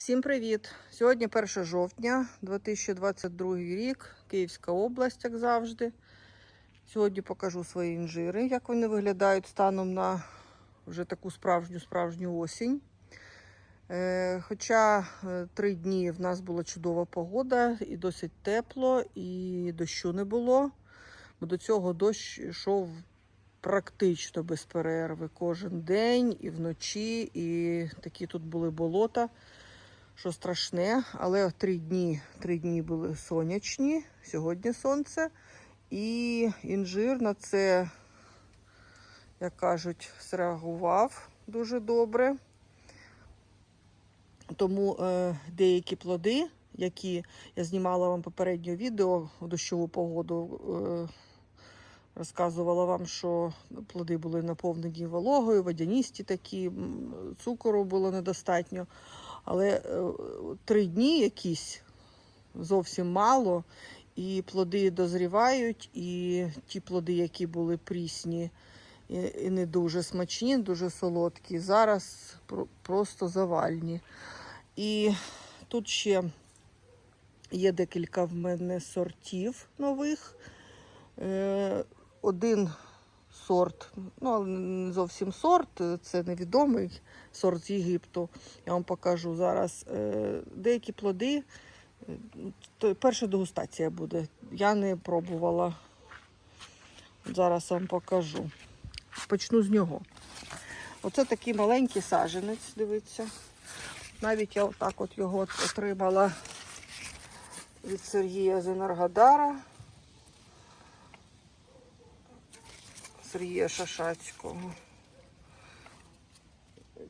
Всім привіт! Сьогодні 1 жовтня 2022 рік, Київська область, як завжди. Сьогодні покажу свої інжири, як вони виглядають станом на вже таку справжню справжню осінь. Е, Хоча е, три дні в нас була чудова погода і досить тепло, і дощу не було. Бо до цього дощ йшов практично без перерви кожен день і вночі, і такі тут були болота що страшне, але три дні, три дні були сонячні, сьогодні сонце. І інжир на це, як кажуть, среагував дуже добре. Тому е, деякі плоди, які я знімала вам попереднє відео в дощову погоду, е, розказувала вам, що плоди були наповнені вологою, водяністі такі, цукору було недостатньо. Але е, три дні якісь зовсім мало, і плоди дозрівають, і ті плоди, які були прісні і, не дуже смачні, дуже солодкі, зараз просто завальні. І тут ще є декілька в мене сортів нових. Е, Один сорт, ну але не зовсім сорт, це невідомий сорт з Єгипту. Я вам покажу зараз. Е, Деякі плоди. е, Перша дегустація буде. Я не пробувала. Зараз вам покажу. Почну з нього. Оце такий маленький саженець, дивіться. Навіть я отак от його отримала від Сергія з Енергодара. Сергія Шашацького.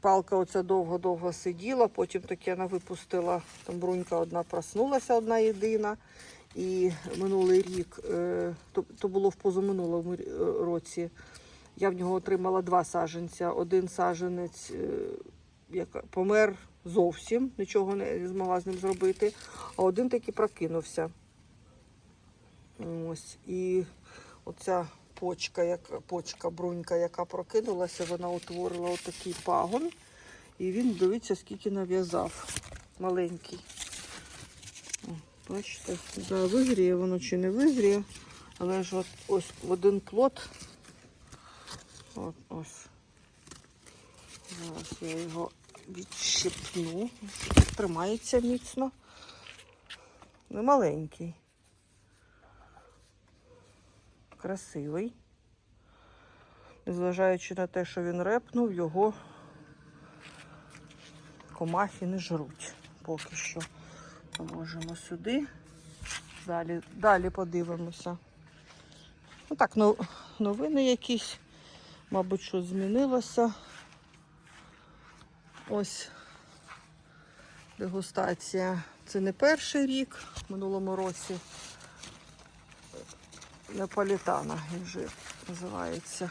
Палка оця довго-довго сиділа, потім таки вона випустила, там брунька одна проснулася, одна єдина. І минулий рік, е, то, то було в позаминулому е, році, я в нього отримала два саженця. Один саженець е, як, помер зовсім, нічого не змогла з ним зробити, а один таки прокинувся. Ось. І оця почка, як, почка, брунька, яка прокинулася, вона утворила отакий пагон. І він, дивіться, скільки нав'язав. Маленький. Бачите, да, вигріє воно чи не вигріє. Але ж от ось один плод. От, ось. Зараз я його відщипну. Тримається міцно. Не маленький. Красивий. Незважаючи на те, що він репнув, його комахи не жруть поки що. Положимо сюди. Далі, далі подивимося. Ну так, но- новини якісь, мабуть, що змінилося. Ось дегустація. Це не перший рік, в минулому році Неаполітана інжир називається.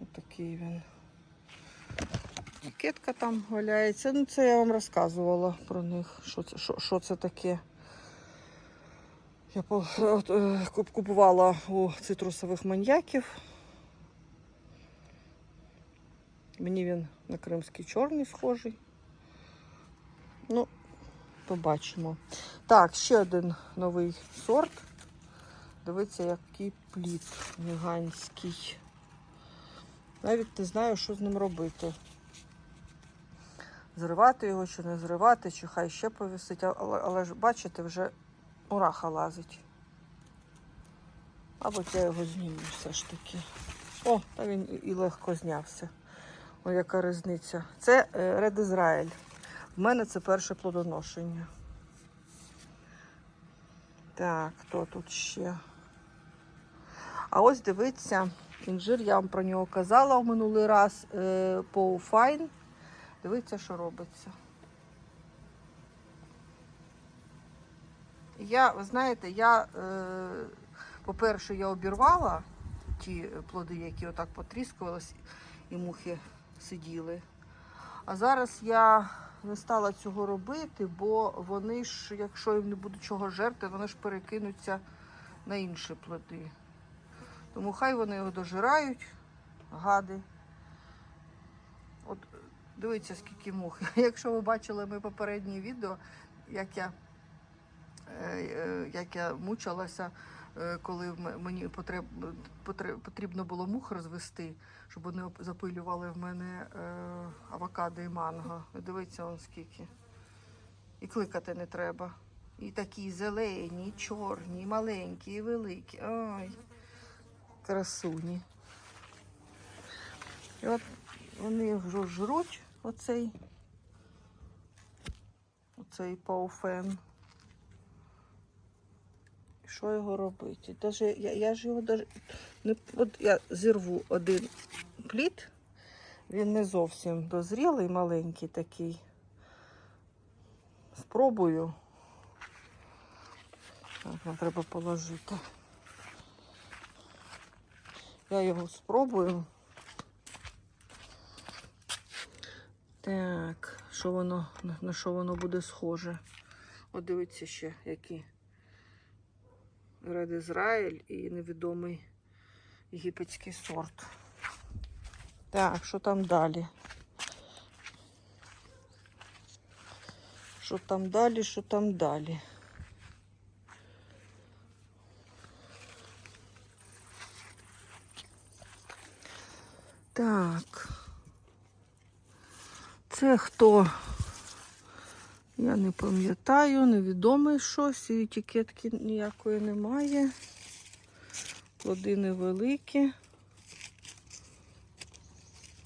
Ось такий він. Кетка там валяється. Ну, це я вам розказувала про них, що це, що, що це таке. Я е, куп- купувала у цитрусових маньяків. Мені він на кримський чорний схожий. Ну, побачимо. Так, ще один новий сорт. Дивіться, який плід гігантський. Навіть не знаю, що з ним робити. Зривати його чи не зривати, чи хай ще повісить, але, але ж бачите, вже мураха лазить. Мабуть, я його зніму все ж таки. О, та він і- легко знявся. О, яка різниця. Це Ред Ізраїль. В мене це перше плодоношення. Так, хто тут ще? А ось дивіться, інжир, я вам про нього казала в минулий раз е, по Файн. Дивіться, що робиться. Я, ви знаєте, я, е, по-перше, я обірвала ті плоди, які отак потріскувались, і мухи сиділи. А зараз я не стала цього робити, бо вони ж, якщо їм не буде чого жерти, вони ж перекинуться на інші плоди. Тому хай вони його дожирають, гади. От Дивіться, скільки мух. Якщо ви бачили моє попереднє відео, як я, е, е, як я мучилася, коли мені потрібно було мух розвести, щоб вони запилювали в мене е, авокадо і манго. Дивіться, он скільки. І кликати не треба. І такі зелені, чорні, маленькі, і великі. Ой, красуні. І от вони вже жруть оцей, оцей пауфен. Що його робити? Даже, я, я ж його даже, не, от я зірву один плід, він не зовсім дозрілий, маленький такий. Спробую. Так, нам треба положити. Я його спробую. Так, що воно, на- що воно буде схоже? От дивіться ще, які. Ред Ізраїль і невідомий єгипетський сорт. Так, що там далі? Що там далі, що там далі? Так. Це хто? Я не пам'ятаю, невідоме щось, і етикетки ніякої немає. Плоди невеликі.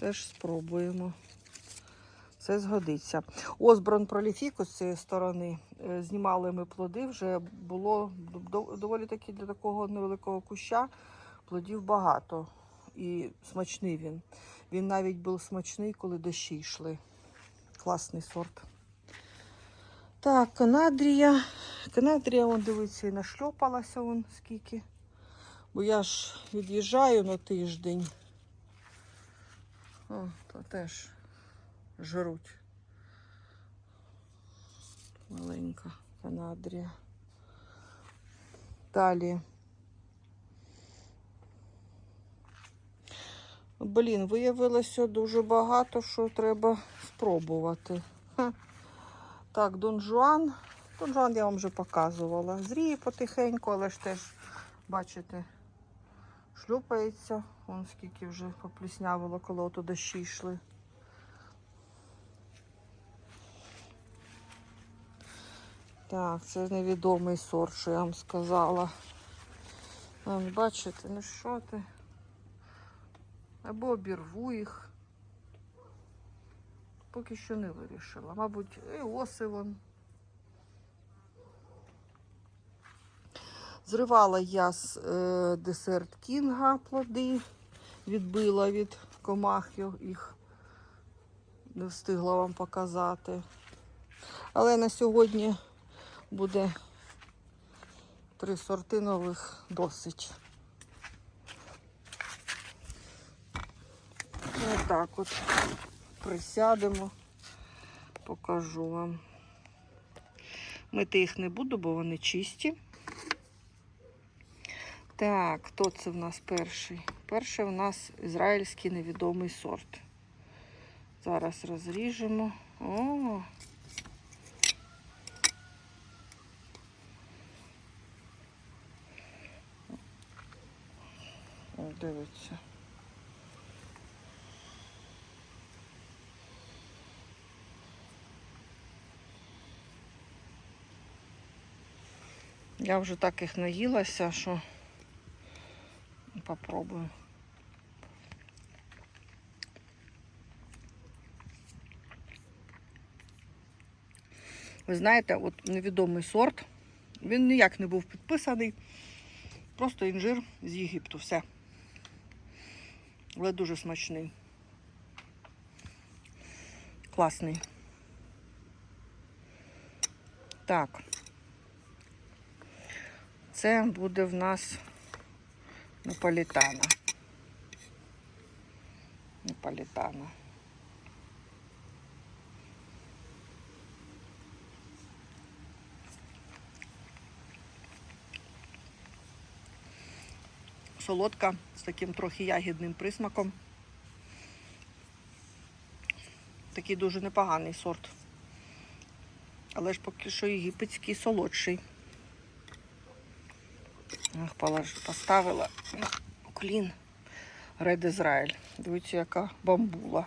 Теж спробуємо. Це згодиться. Озброн проліфіку з цієї сторони. е, Знімали ми плоди, вже було доволі таки для такого невеликого куща. Плодів багато. І смачний він. Він навіть був смачний, коли дощі йшли. Класний сорт. Так, канадрія. Канадрія, он дивиться, і нашльопалася вон скільки. Бо я ж від'їжджаю на тиждень. О, то теж жруть. Маленька канадрія. Далі. Блін, виявилося дуже багато, що треба спробувати. Ха. Так, Дон Жуан. Дон Жуан я вам вже показувала. Зріє потихеньку, але ж теж, бачите, шлюпається. Вон скільки вже попліснявило, коли ото дощі йшли. Так, це невідомий сорт, що я вам сказала. Бачите, ну що ти? Або обірву їх. Поки що не вирішила. Мабуть, і оси вон. Зривала я з е, десерт Кінга плоди, відбила від комах їх. Не встигла вам показати. Але на сьогодні буде три сорти нових досить. Отак от присядемо, покажу вам. Мити їх не буду, бо вони чисті. Так, хто це в нас перший? Перший у нас ізраїльський невідомий сорт. Зараз розріжемо. О! Дивіться. Я вже так їх наїлася, що попробую. Ви знаєте, от невідомий сорт. Він ніяк не був підписаний. Просто інжир з Єгипту. Все. Але дуже смачний. Класний. Так. Це буде в нас Наполітана. Наполітана. Солодка з таким трохи ягідним присмаком. Такий дуже непоганий сорт. Але ж поки що єгипетський солодший. Поставила клін. Ред Ізраїль. Дивіться, яка бамбула.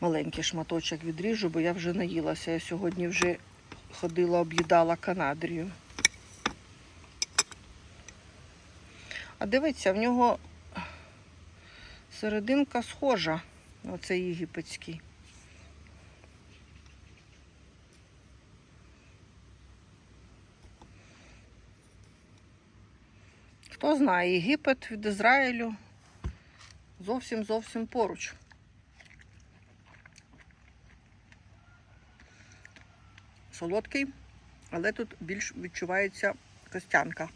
Маленький шматочок відріжу, бо я вже наїлася. Я сьогодні вже ходила, об'їдала канадрію. А дивіться, в нього серединка схожа. Оцей єгипетський. Хто знає, Єгипет від Ізраїлю зовсім зовсім поруч. Солодкий, але тут більш відчувається костянка.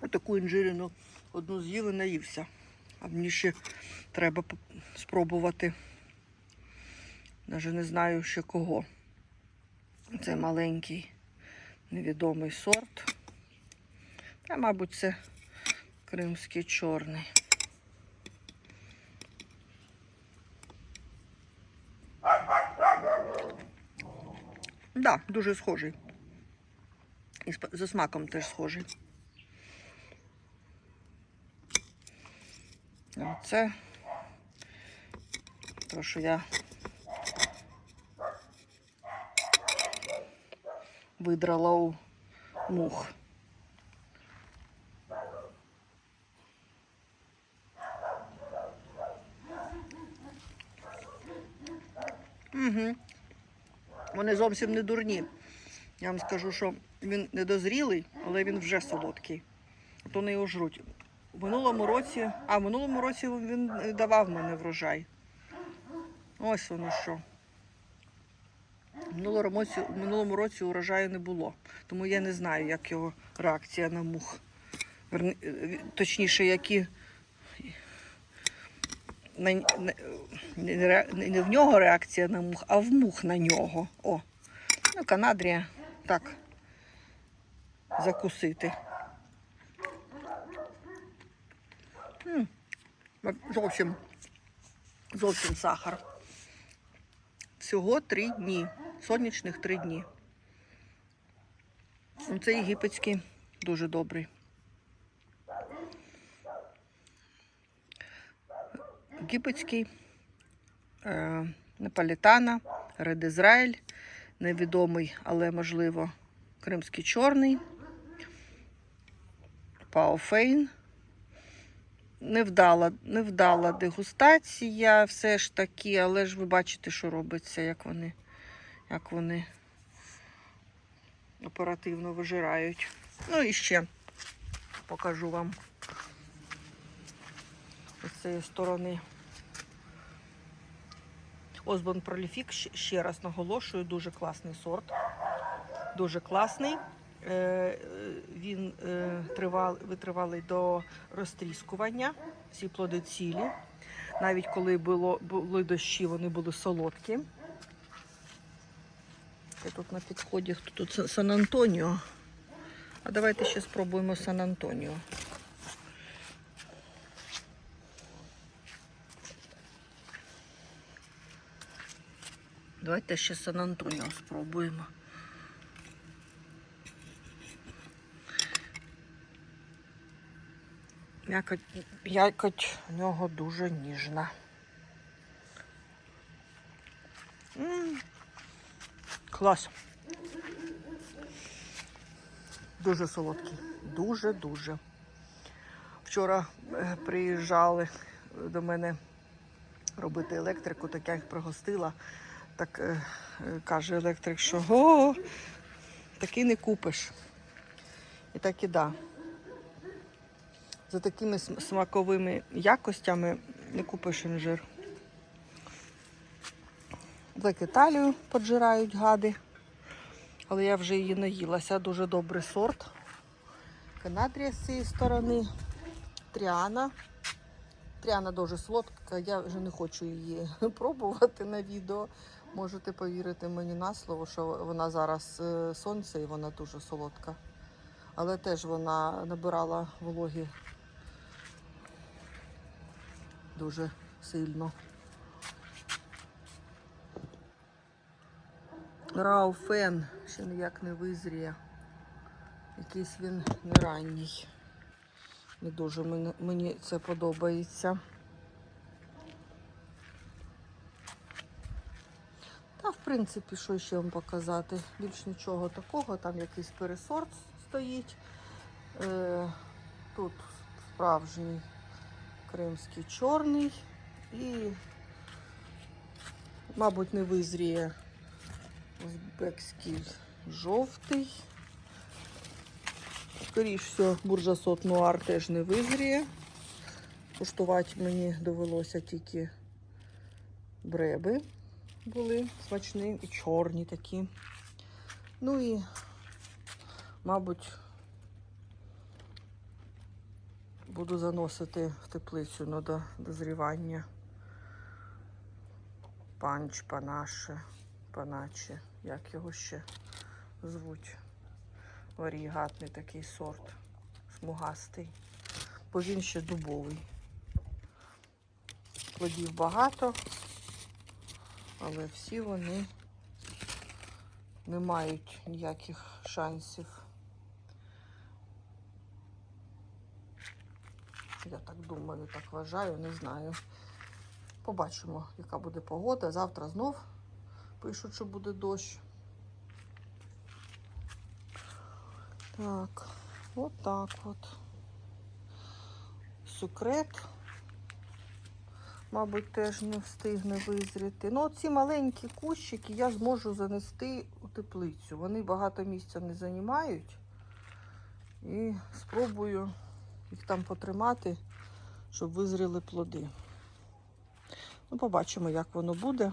Отаку інжирину одну з'їв і наївся. А мені ще треба спробувати. Навіть не знаю ще кого. Це маленький невідомий сорт. Та, мабуть, це кримський чорний. Да, дуже схожий. І за смаком теж схожий. Це то, що я видрала у мух. Угу. Вони зовсім не дурні. Я вам скажу, що він недозрілий, але він вже солодкий. То вони його жруть. В минулому році, а в минулому році він давав мене врожай. Ось воно що. В минулому році, урожаю не було, тому я не знаю, як його реакція на мух. Е, Точніше, які не, в нього реакція на мух, а в мух на нього. О, ну, канадрія так закусити. Зовсім, зовсім сахар. Всього три дні. Сонячних три дні. Ну, Це єгипетський, дуже добрий. Єгипетський, е, Наполітана, Ред Ізраїль, невідомий, але можливо, Кримський чорний, Паофейн. Невдала, невдала дегустація, все ж таки, але ж ви бачите, що робиться, як вони, як вони оперативно вижирають. Ну і ще покажу вам з цієї сторони. Осбон Проліфік, ще раз наголошую, дуже класний сорт. Дуже класний. Е, е, Він е, тривал, витривалий до розтріскування. Всі плоди цілі. Навіть коли було, були дощі, вони були солодкі. Я тут на підході, хто тут Сан- Сан-Антоніо. А давайте ще спробуємо Сан-Антоніо. Давайте ще Сан-Антоніо спробуємо. М'якоть, м'якоть в нього дуже ніжна. М, Клас. Дуже солодкий. Дуже-дуже. Вчора е, приїжджали до мене робити електрику, так я їх пригостила. Так е, е, каже електрик, що о, такий не купиш. І так і да. За такими смаковими якостями не купиш інжир. Так Італію поджирають гади. Але я вже її наїлася. Дуже добрий сорт. Канадрія з цієї сторони. Тріана. Тріана дуже солодка, я вже не хочу її пробувати на відео, Можете повірити мені на слово, що вона зараз е, сонце і вона дуже солодка. Але теж вона набирала вологи дуже сильно. Рауфен ще ніяк не визріє. Якийсь він не ранній. Не дуже мені, це подобається. Та, в принципі, що ще вам показати? Більш нічого такого, там якийсь пересорт стоїть. Е, тут справжній кримський чорний і, мабуть, не визріє узбекський жовтий. Скоріш все, буржасот нуар теж не визріє. Куштувати мені довелося тільки бреби були смачні і чорні такі. Ну і, мабуть, буду заносити в теплицю на до- дозрівання. Панч, панаше, паначе, як його ще звуть. Варігатний такий сорт, смугастий, бо він ще дубовий. Плодів багато, але всі вони не мають ніяких шансів. Я так думаю, так вважаю, не знаю. Побачимо, яка буде погода. Завтра знов пишуть, що буде дощ. Так, от так от. Секрет, мабуть, теж не встигне визріти. Ну, ці маленькі кущики я зможу занести у теплицю. Вони багато місця не займають. І спробую їх там потримати, щоб визріли плоди. Ну, побачимо, як воно буде.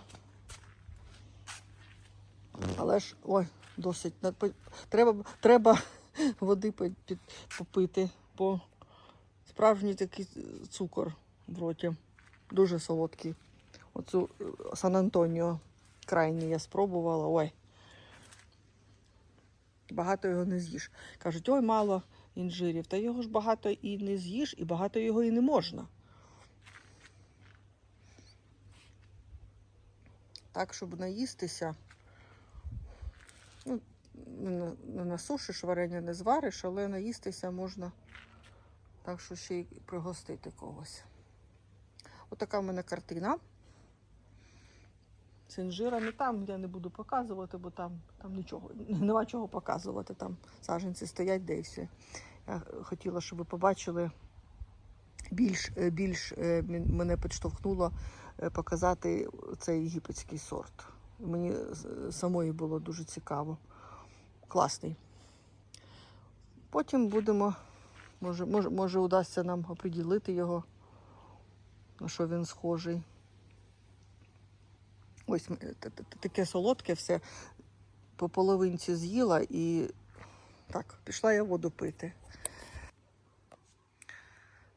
Але ж, ой, досить. Треба, треба води під- попити, бо справжній такий цукор в роті. Дуже солодкий. Оцю е, Сан-Антоніо крайній я спробувала. Ой. Багато його не з'їш. Кажуть, ой, мало інжирів. Та його ж багато і не з'їш, і багато його і не можна. Так, щоб наїстися. Ну, не на- не насушиш, варення не звариш, але наїстися можна так, що ще й пригостити когось. Отака в мене картина. З інжирами там я не буду показувати, бо там, там нічого, нема чого показувати. Там саджанці стоять, де і все. Я хотіла, щоб ви побачили більш, е, більш е, мене підштовхнуло е, показати цей єгипетський сорт. Мені самої було дуже цікаво. Класний. Потім будемо, може, може, може удасться нам оприділити його, на що він схожий. Ось таке солодке все по половинці з'їла і так, пішла я воду пити.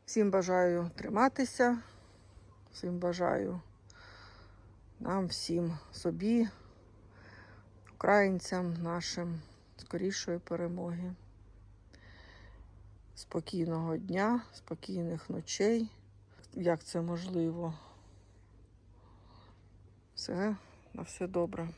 Всім бажаю триматися, всім бажаю нам, всім собі, українцям нашим скорішої перемоги. Спокійного дня, спокійних ночей, як це можливо. Все, на все добре.